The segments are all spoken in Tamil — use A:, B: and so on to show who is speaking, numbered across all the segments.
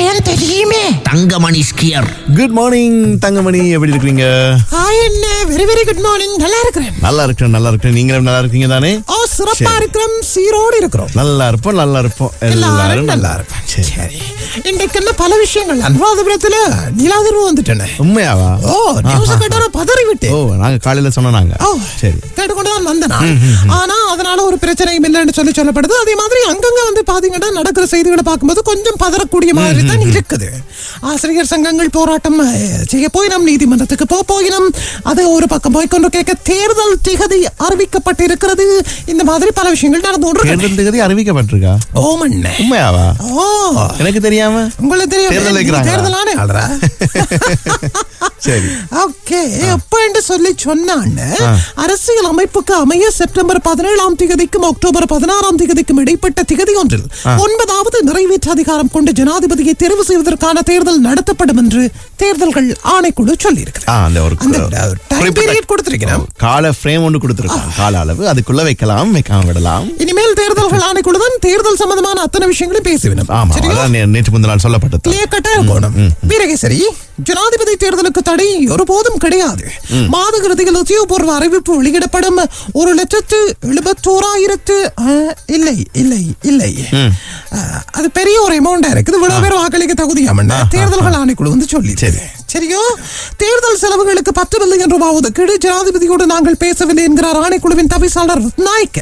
A: விஷயம் தெரியுமே?
B: தங்கமணி ஸ்கியர்
C: குட் மார்னிங் தங்கமணி. எப்படி இருக்கீங்க
A: என்ன வெரி வெரி குட் மார்னிங் நல்லா இருக்கிறேன்.
C: நல்லா இருக்கிறேன் நல்லா இருக்கிறேன். நீங்களும் நல்லா இருக்கீங்க தானே?
A: ஓ சிறப்பா. இருக்கிறோம். சீரோடு இருக்கிறோம்.
C: நல்லா இருப்போம் நல்லா இருப்போம்.
A: எல்லாரும் நல்லா இருப்பேன் சரி இன்றைக்கு என்ன பல விஷயங்கள்? அனுராதபுரத்துல நீலாதிர்வு வந்துட்டேனே.
C: உண்மையாவா?
A: ஓ நியூஸ் கேட்டா பதறி விட்டேன்
C: ஓ நாங்க காலையில சொன்னாங்க
A: ஓ
C: சரி.
A: கேட்டுக்கொண்டுதான் வந்தேன் நான். ஆனா அதனால ஒரு பிரச்சனையும் இல்லைன்னு சொல்லி சொல்லப்படுது. அதே மாதிரி அங்கங்க வந்து பாத்தீங்கன்னா நடக்கிற செய்திகளை பார்க்கும்போது கொஞ்சம் பதறக்கூடிய மாதிரி தான் இருக்குது ஆசிரியர் சங்கங்கள் போராட்டம் செய்ய போய் நம் நீதிமன்றத்துக்கு போ போயினம். அது ஒரு பக்கம் போய் கொண்டு கேட்க தேர்தல் திகதி அறிவிக்கப்பட்டிருக்கிறது. இந்த மாதிரி பல விஷயங்கள் நடந்து
C: தேர்தல் தேதி அறிவிக்கப்பட்டிருக்கா?
A: ஓமண்ணே
C: உண்மையாவா?
A: ஓ.
C: எனக்கு தெரியாம?
A: உங்களுக்கு தெரியும்
C: தேர்தல்
A: ஆள்றா
C: சரி.
A: ஓகே. எப்ப என்று சொல்லி சொன்னான்னு. அரசியல் அமைப்புக்கு அமைய செப்டம்பர் பதினேழாம் திகதிக்கும் அக்டோபர் பதினாறாம் திகதிக்கும் இடைப்பட்ட திகதி ஒன்றில் ஒன்பதாவது நிறைவேற்று அதிகாரம் கொண்ட ஜனாதிபதியை தெரிவு செய்வதற்கான தேர்தல் நடத்தப்படும் என்று தேர்தல்கள் ஆணைக்குழு கொடுத்திருக்கிறோம்.
C: கால ஃப்ரேம் ஒன்று கொடுத்திருக்காங்க கால அளவு அதுக்குள்ள வைக்கலாம் வைக்காம விடலாம்.
A: இனிமேல் தேர்தல்கள் ஆணைக்குழு தான் தேர்தல் சம்பந்தமான அத்தனை விஷயங்களையும் பேசிவிடும்
C: ஆமா நேற்று முந்தின நாள் சொல்லப்பட்டது.
A: கிளியர் கட்டா இருக்கணும். பிறகு சரி ஜனாதிபதி தேர்தலுக்கு தடை ஒருபோதும் கிடையாது. மாத இறுதியில் உத்தியோகபூர்வ அறிவிப்பு வெளியிடப்படும். ஒரு லட்சத்து எழுபத்தோராயிரத்து இல்லை இல்லை இல்லை. அது பெரிய ஒரு அமௌண்டா இருக்குது. இவ்வளவு பேர் வாக்களிக்க தகுதியாமண்ணா தேர்தல்கள் ஆணைக்குழு வந்து சொல்லி
C: சரி.
A: சரியோ? தேர்தல் செலவுகளுக்கு பில்லியன் ரூபாய் ஒதுக்கீடு ஜனாதிபதியோடு நாங்கள் பேசவில்லை என்கிறார் ஆணைக்குழுவின் தவிசாளர் நாய்க்க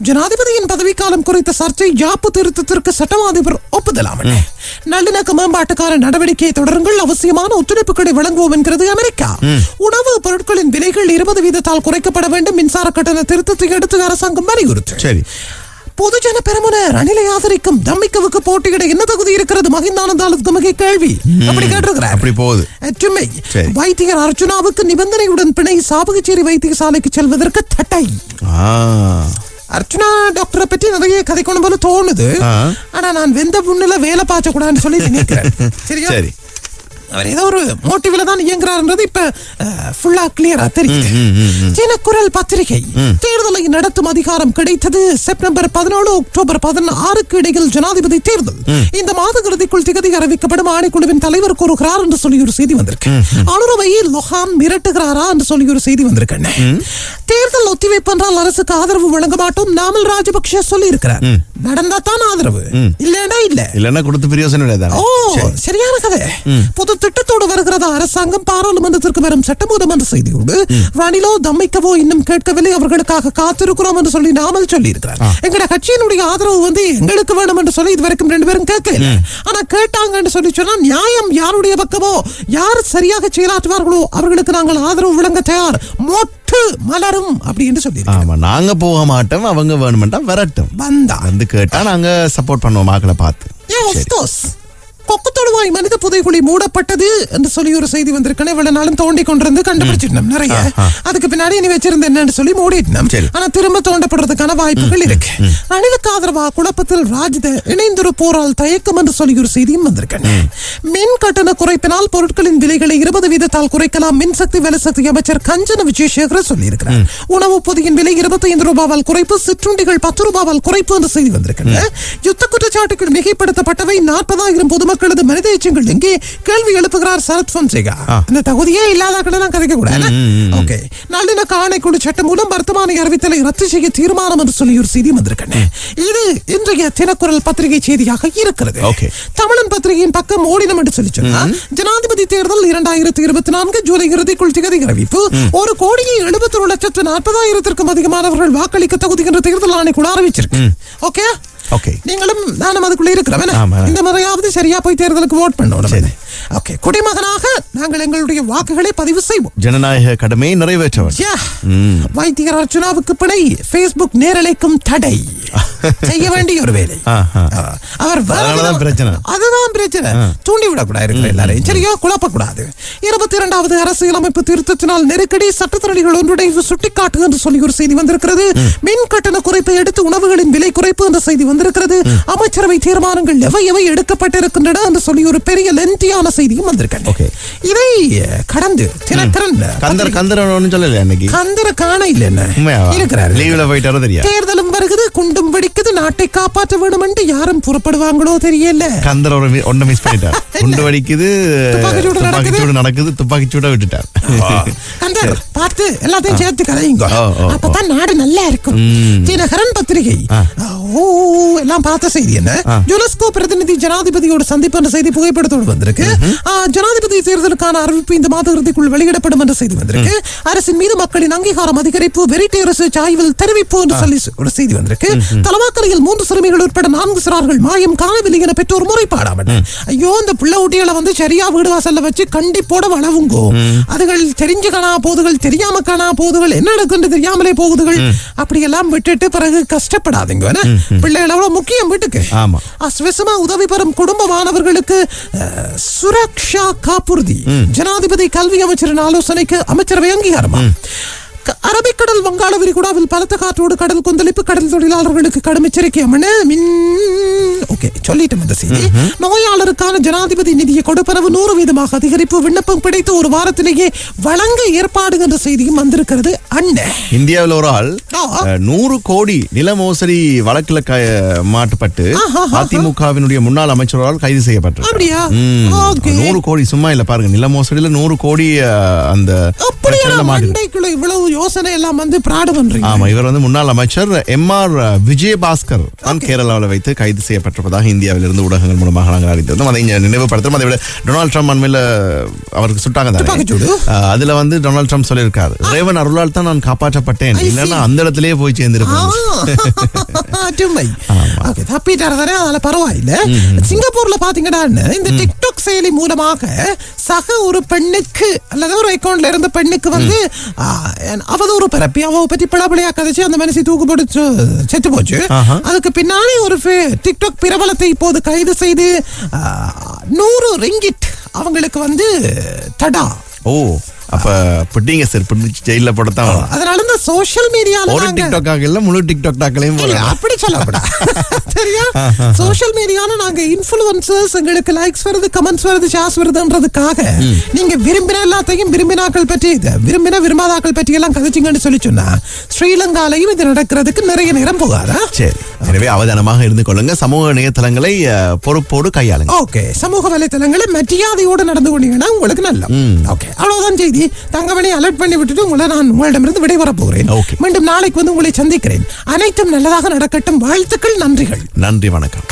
A: ஜனாதிபதியின் பதவிக்காலம் குறித்த சர்ச்சை ஜாப்பு திருத்தத்திற்கு சட்டமா அதிபர் ஒப்புதலாம் நல்லிணக்க மேம்பாட்டுக்கான நடவடிக்கையை தொடருங்கள் அவசியமான ஒத்துழைப்புகளை வழங்குவோம் என்கிறது அமெரிக்கா. உணவு பொருட்களின் விலைகள் இருபது வீதத்தால் குறைக்கப்பட வேண்டும் மின்சார கட்டண திருத்தத்தை அடுத்து அரசாங்கம் வலியுறுத்து
C: சரி.
A: பொதுஜன பெருமுன ரணிலை ஆதரிக்கும் தம்மிக்கவுக்கு போட்டியிட என்ன தகுதி இருக்கிறது? மகிந்தானந்தாலுக்கு மிக கேள்வி. அப்படி கேட்டிருக்கிறார்.
C: அப்படி போகுது. சரி.
A: வைத்தியர் அர்ஜுனாவுக்கு நிபந்தனையுடன் பிணை சாவகச்சேரி வைத்தியசாலைக்கு செல்வதற்கு தட்டை. அர்ச்சுனா டாக்டரை பற்றி நிறைய கதைக்கணும் போல தோணுது. ஆனா நான் வெந்த புண்ணுல வேலை பாய்ச்ச கூடாதுன்னு சொல்லி நினைக்கிறேன். சரியா?
C: சரி.
A: அவர் ஏதோ ஒரு மோட்டிவ்ல தான் இயங்குறாருன்றது இப்ப ஃபுல்லா கிளியரா தெரியுது. தினக்குரல் பத்திரிகை. தேர்தலை நடத்தும் அதிகாரம் கிடைத்தது செப்டம்பர் பதினேழு அக்டோபர் பதினாறுக்கு இடையில் ஜனாதிபதி தேர்தல். இந்த மாத இறுதிக்குள் திகதி அறிவிக்கப்படும் ஆணைக்குழுவின் தலைவர் கூறுகிறார் என்று சொல்லி ஒரு செய்தி வந்திருக்கு. அனுரவை லொஹான் மிரட்டுகிறாரா என்று சொல்லி ஒரு செய்தி வந்திருக்கு தேர்தல் ஒத்திவைப்பு என்றால் அரசுக்கு ஆதரவு வழங்க மாட்டோம் நாமல் ராஜபக்ஷ சொல்லி இருக்கிறார் நடந்தா தான் ஆதரவு இல்லைன்னா இல்ல.
C: இல்லன்னா கொடுத்து பிரயோசனம்
A: சரியான கதை. பொது திட்டத்தோடு வருகிறது? அரசாங்கம் பாராளுமன்றத்திற்கு வரும் சட்டமூலம் என்ற செய்தியோடு ரணிலோ தம்மிக்கவோ இன்னும் கேட்கவில்லை. அவர்களுக்காக காத்திருக்கிறோம் என்று சொல்லி நாமல் சொல்லி இருக்கிறார் எங்கட கட்சியினுடைய ஆதரவு வந்து எங்களுக்கு வேணும் என்று சொல்லி இதுவரைக்கும் ரெண்டு பேரும் கேட்கல. ஆனா கேட்டாங்கன்னு சொல்லி சொன்னா நியாயம் யாருடைய பக்கமோ யார் சரியாக செயலாற்றுவார்களோ அவர்களுக்கு நாங்கள் ஆதரவு வழங்க தயார். மொட்டு மலரும் அப்படி என்று சொல்லி
C: ஆமா நாங்க போக மாட்டோம் அவங்க வேணுமெண்டா வரட்டும்.
A: வந்தா.
C: வந்து கேட்டா நாங்க சப்போர்ட் பண்ணுவோம் ஆக்களை பார்த்து.
A: தொடுவாய் மனித புதைக்குழி மூடப்பட்டது என்று சொல்லி ஒரு செய்தி வந்திருக்கேன் இவ்வளவு நாளும் தோண்டி கொண்டிருந்து கண்டுபிடிச்சிட்டோம் நிறைய. அதுக்கு பின்னாடி நீ வச்சிருந்த என்னன்னு சொல்லி மூடிட்டோம்
C: சரி.
A: ஆனா திரும்ப தோண்டப்படுறதுக்கான வாய்ப்புகள் இருக்கு. ரணிலுக்கு ஆதரவா குழப்பத்தில் ராஜித இணைந்தொரு போரால் தயக்கம் என்று சொல்லி ஒரு செய்தியும் வந்திருக்கேன் மின் கட்டண குறைப்பினால் பொருட்களின் விலைகளை இருபது வீதத்தால் குறைக்கலாம். மின்சக்தி வலசக்தி அமைச்சர் கஞ்சன விஜயசேகர் சொல்லியிருக்கிறார். உணவு பொதியின் விலை இருபத்தி ஐந்து ரூபாவால் குறைப்பு சிற்றுண்டிகள் பத்து ரூபாவால் குறைப்பு என்று செய்தி வந்திருக்கின்றன யுத்த குற்றச்சாட்டுகள் மிகைப்படுத்தப்பட்டவை நாற்பதாயிரம் பொதுமக்களது மனித எச்சங்கள் எங்கே? கேள்வி எழுப்புகிறார் சரத் பொன்சேகா. இந்த தகுதியே இல்லாத நான் கதைக்க கூடாது ஓகே. நல்லிணக்க ஆணைக்குழு சட்டம் மூலம் வர்த்தமானி அறிவித்தலை ரத்து செய்ய தீர்மானம் என்று சொல்லி ஒரு செய்தி வந்திருக்கின்றன இது இன்றைய தினக்குரல் பத்திரிகை செய்தியாக இருக்கிறது.
C: Okay.
A: தமிழன் பத்திரிகையின் பக்கம் ஓடினம் என்று சொல்லி சொன்னா ஜனாதிபதி தேர்தல் இரண்டாயிரத்தி இருபத்தி நான்கு ஜூலை இறுதிக்குள் திகதி அறிவிப்பு. ஒரு கோடியே எழுபத்தி ஒரு லட்சத்து நாற்பதாயிரத்திற்கும் அதிகமானவர்கள் வாக்களிக்க தகுதி என்ற தேர்தல் ஆணைக்குழு அறிவிச்சிருக்கு. ஓகே?
C: Okay.
A: நீங்களும் நானும் அதுக்குள்ள இருக்கிறவன். இந்த முறையாவது சரியா போய் தேர்தலுக்கு ஓட் பண்ணணும் ஓகே குடிமகனாக நாங்கள் எங்களுடைய வாக்குகளை பதிவு செய்வோம்.
C: ஜனநாயக கடமையை நிறைவேற்றவர்.
A: வைத்தியர் அர்ச்சுனாவுக்கு பிணை Facebook நேரலைக்கும் தடை. செய்ய வேண்டிய ஒரு வேலை. அவர்
C: பிரச்சனை.
A: அதுதான் பிரச்சனை. தூண்டி விடக்கூடாது இருக்கிற எல்லாரையும். சரியா? குழப்பக்கூடாது. இருபத்தி இரண்டாவது அரசியலமைப்பு திருத்தத்தினால் நெருக்கடி சட்டத்திரணிகள் ஒன்றுடைவு சுட்டிக்காட்டு என்று சொல்லி ஒரு செய்தி வந்திருக்கிறது. மின் கட்டண குறைப்பை அடுத்து உணவுகளின் விலை குறைப்பு என்ற செய்தி வந்திருக்கிறது. அமைச்சரவை தீர்மானங்கள் எவை எவை எடுக்கப்பட்டிருக்கின்றன என்று சொல்லி ஒரு பெரிய லென்த்தியான செய்தியும் வந்திருக்கிறது
C: Okay.
A: இதை கடந்து தினத்திறன்
C: கந்தர் கந்தர் ஒன்றும் சொல்லல அன்னைக்கு
A: கந்தர காண இல்ல என்ன? இருக்கிறாரு.
C: லீவ்ல போயிட்டாரோ தெரியா
A: தேர்தலும் வருகிறது குண்டும் வெடிக்குது நாட்டை காப்பாற்ற வேண்டும் என்று யாரும் புறப்படுவாங்களோ தெரியல.
C: கந்தர் ஒன்றை மிஸ் பண்ணிட்டார். குண்டு வடிக்குது
A: துப்பாக்கிச்சூடு
C: துப்பாக்கி
A: நடக்குது.
C: சூடு நடக்குது துப்பாக்கி சூட விட்டுட்டார்
A: கந்தர் பார்த்து எல்லாத்தையும் சேர்த்து கதையுங்க. அப்பதான் நாடு நல்லா இருக்கும். தினகரன் பத்திரிகை. ஓ எல்லாம் பார்த்த செய்தி என்ன? யுனெஸ்கோ பிரதிநிதி ஜனாதிபதியோட சந்திப்பு என்ற செய்தி புகைப்படத்தோடு வந்திருக்கு. ஜனாதிபதி தேர்தலுக்கான அறிவிப்பு இந்த மாத இறுதிக்குள் வெளியிடப்படும் என்ற செய்தி வந்திருக்கு. அரசின் மீது மக்களின் அங்கீகாரம் அதிகரிப்பு வெரிட்டி ரிசர்ச் ஆய்வில் தெரிவிப்பு என்று சொல்லி ஒரு செய்தி வந்திருக்கு. தலவாக்கரையில் மூன்று சிறுமிகள் உட்பட நான்கு சிறார்கள் மாயம் காணவில்லை என பெற்றோர் முறைப்பாடாமன் ஐயோ இந்த பிள்ளை ஊட்டிகளை வந்து சரியா வீடு வாசல்ல வச்சு கண்டிப்போட வளவுங்கோ. அதுகள் தெரிஞ்சு காணா போதுகள் தெரியாம காணா போதுகள் என்ன நடக்குன்னு தெரியாமலே போகுதுகள். அப்படியெல்லாம் விட்டுட்டு பிறகு கஷ்டப்படாதீங்க? பிள்ளைகள் எவ்வளவு முக்கியம் வீட்டுக்கு. அஸ்வசமா உதவி பெறும் குடும்ப மாணவர்களுக்கு சுரக்ஷா காப்புறுதி ஜனாதிபதி கல்வி அமைச்சரின் ஆலோசனைக்கு அமைச்சரவை அங்கீகாரமா? அரபிக்கடல் வங்காள விரிகுடாவில் பலத்த காற்றோடு கடல் கொந்தளிப்பு கடல் தொழிலாளர்களுக்கு கடும் எச்சரிக்கை அம்மன மின் ஓகே சொல்லிட்டோம் இந்த செய்தி. நோயாளருக்கான ஜனாதிபதி நிதியை கொடுப்பனவு நூறு வீதமாக அதிகரிப்பு விண்ணப்பம் கிடைத்து ஒரு வாரத்திலேயே வழங்க ஏற்பாடு என்ற செய்தியும் வந்திருக்கிறது. அண்ணன்
C: இந்தியாவில் ஒரு ஆள் நூறு கோடி நில மோசடி வழக்குல மாட்டுப்பட்டு. அதிமுகவினுடைய முன்னாள் அமைச்சரால் கைது செய்யப்பட்டார்
A: அப்படியா?
C: நூறு கோடி சும்மா இல்ல பாருங்க நில மோசடியில நூறு கோடி அந்த
A: இவ்வளவு யோசனை எல்லாம் வந்து பிராடு பண்றீங்க.
C: ஆமா இவர் வந்து முன்னாள் அமைச்சர் எம் ஆர் விஜயபாஸ்கர் தான் கேரளாவில் வைத்து கைது செய்யப்பட்டிருப்பதாக இந்தியாவில் இருந்து ஊடகங்கள் மூலமாக நாங்கள் அறிந்திருந்தோம் அதை இங்க நினைவுபடுத்துறோம் அதை விட டொனால்ட் ட்ரம்ப் அண்மையில அவருக்கு சுட்டாங்க தானே? அதுல வந்து டொனால்ட் ட்ரம்ப் சொல்லியிருக்காரு. ரேவன் அருளால் தான் நான் காப்பாற்றப்பட்டேன். இல்லைன்னா அந்த இடத்திலேயே போய் சேர்ந்திருப்பேன்
A: தப்பிட்டாரு தானே அதனால பரவாயில்ல. சிங்கப்பூர்ல பாத்தீங்கன்னா இந்த டிக்டாக் செயலி மூலமாக சக ஒரு பெண்ணுக்கு அல்லது ஒரு அக்கௌண்ட்ல இருந்த பெண்ணுக்கு வந்து அவதூறு பரப்பி அவ பற்றி பிளபிளையா கதைச்சு அந்த மனுஷி தூக்கு போட்டு செத்து போச்சு. அதுக்கு பின்னாடி ஒரு டிக்டாக் பிரபலத்தை இப்போது கைது செய்து நூறு ரிங்கிட் அவங்களுக்கு வந்து தடா
C: ஓ அப்ப பிடிங்க சார் பிடிச்சி ஜெயில போடத்தான்.
A: அதனால இந்த சோஷியல் மீடியால
C: ஒரு டிக்டாக் இல்ல முழு டிக்டாக்
A: இல்ல, அப்படி சொல்லக்கூடாது சரியா சோஷியல் மீடியால நாங்க இன்ஃபுளுசர்ஸ் எங்களுக்கு லைக்ஸ் வருது கமெண்ட்ஸ் வருது ஷேர்ஸ் வருதுன்றதுக்காக நீங்க விரும்பின எல்லாத்தையும் விரும்பினாக்கள் பற்றி விரும்பின விரும்பாதாக்கள் பற்றி எல்லாம் கதைச்சிங்கன்னு சொல்லி சொன்னா ஸ்ரீலங்காலையும் இது நடக்கிறதுக்கு நிறைய நேரம் போகாதா?
C: சரி. எனவே அவதானமாக இருந்து கொள்ளுங்க. சமூக இணையதளங்களை பொறுப்போடு கையாளுங்க.
A: ஓகே. சமூக வலைத்தளங்களை மரியாதையோடு நடந்து கொண்டீங்கன்னா உங்களுக்கு நல்ல ஓகே. அவ்வளவுதான் செய்தி. தங்கமணி அலர்ட் பண்ணி விட்டுட்டு உங்களை நான் உங்களிடமிருந்து விடைபெற போகிறேன். மீண்டும் நாளைக்கு வந்து உங்களை சந்திக்கிறேன். அனைத்தும் நல்லதாக நடக்கட்டும். வாழ்த்துக்கள் நன்றிகள்.
C: நன்றி வணக்கம்.